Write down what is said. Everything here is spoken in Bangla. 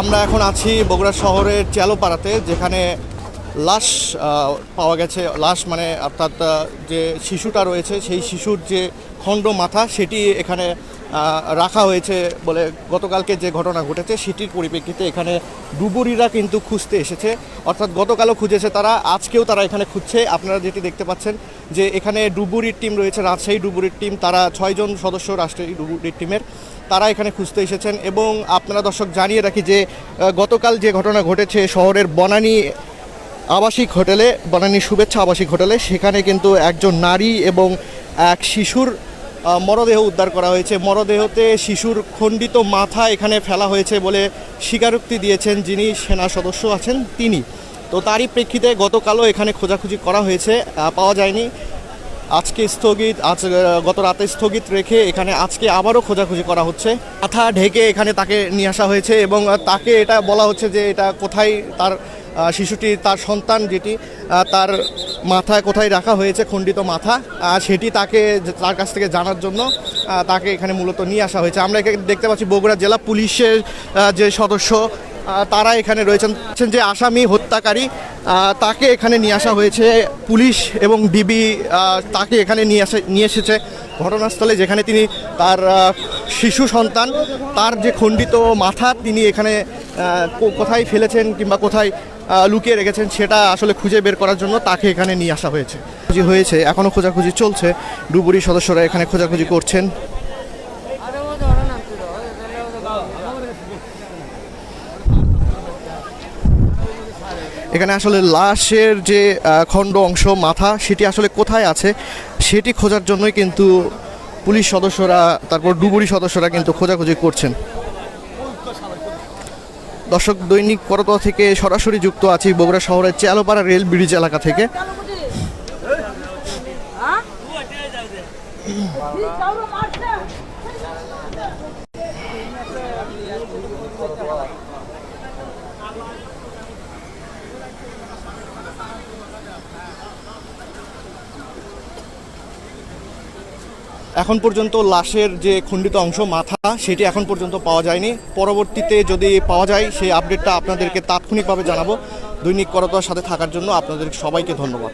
আমরা এখন আছি বগুড়া শহরের চ্যালোপাড়াতে যেখানে লাশ পাওয়া গেছে। লাশ মানে অর্থাৎ যে শিশুটা রয়েছে, সেই শিশুর যে খণ্ড মাথা, সেটি এখানে রাখা হয়েছে বলে গতকালকে যে ঘটনা ঘটেছে সেটির পরিপ্রেক্ষিতে এখানে ডুবুরিরা কিন্তু খুঁজতে এসেছে। অর্থাৎ গতকালও খুঁজেছে তারা, আজকেও তারা এখানে খুঁজছে। আপনারা যেটি দেখতে পাচ্ছেন যে এখানে ডুবুরির টিম রয়েছে, রাজশাহী ডুবুরির টিম, তারা ছয়জন সদস্য রাষ্ট্রীয় ডুবুরির টিমের, তারা এখানে খুঁজতে এসেছেন এবং আপনারা দর্শক জানিয়ে রাখি যে গতকাল যে ঘটনা ঘটেছে শহরের বনানী আবাসিক হোটেলে, বনানী শুভেচ্ছা আবাসিক হোটেলে, সেখানে কিন্তু একজন নারী এবং এক শিশুর মরদেহ উদ্ধার করা হয়েছে। মরদেহতে শিশুর খণ্ডিত মাথা এখানে ফেলা হয়েছে বলে স্বীকারোক্তি দিয়েছেন যিনি সেনা সদস্য আছেন তিনি। তো তারই প্রেক্ষিতে গতকালও এখানে খোঁজাখুঁজি করা হয়েছে পাওয়া যায়নি। আজকে স্থগিত, আজ গত রাতে স্থগিত রেখে এখানে আজকে আবারও খোঁজাখুঁজি করা হচ্ছে। মাথা ঢেকে এখানে তাকে নিয়ে আসা হয়েছে এবং তাকে এটা বলা হচ্ছে যে এটা কোথায় তার শিশুটি, তার সন্তান যেটি তার মাথায় কোথায় রাখা হয়েছে খণ্ডিত মাথা আহ, সেটি তাকে তার কাছ থেকে জানার জন্য তাকে এখানে মূলত নিয়ে আসা হয়েছে। আমরা এখানে দেখতে পাচ্ছি বগুড়া জেলা পুলিশের যে সদস্য তারা এখানে রয়েছেন যে আসামি হত্যাকারী তাকে এখানে নিয়ে আসা হয়েছে পুলিশ এবং ডিবি তাকে এখানে নিয়ে আসে নিয়ে এসেছে ঘটনাস্থলে যেখানে তিনি তার শিশু সন্তান তার যে খণ্ডিত মাথা তিনি এখানে কোথায় ফেলেছেন কিংবা কোথায় লুকিয়ে রেখেছেন, সেটা আসলে খুঁজে বের করার জন্য তাকে এখানে নিয়ে আসা হয়েছে। খুঁজি হয়েছে এখনও খোঁজাখুঁজি চলছে। ডুবুরি সদস্যরা এখানে খোঁজাখুঁজি করছেন। এখানে আসলে লাশের যে খণ্ড অংশ, মাথা, সেটি আসলে কোথায় আছে, সেটি খোঁজার জন্যই কিন্তু পুলিশ সদস্যরা, তারপর ডুবুরি সদস্যরা কিন্তু খোঁজাখুঁজি করছেন। দর্শক দৈনিক করতোয়া থেকে সরাসরি যুক্ত আছি বগুড়া শহরের চেয়ালোপাড়া রেল ব্রিজ এলাকা থেকে। এখন পর্যন্ত লাশের যে খণ্ডিত অংশ, মাথা, সেটি এখন পর্যন্ত পাওয়া যায়নি। পরবর্তীতে যদি পাওয়া যায়, সেই আপডেটটা আপনাদেরকে তাৎক্ষণিকভাবে জানাব। দৈনিক করতার সাথে থাকার জন্য আপনাদের সবাইকে ধন্যবাদ।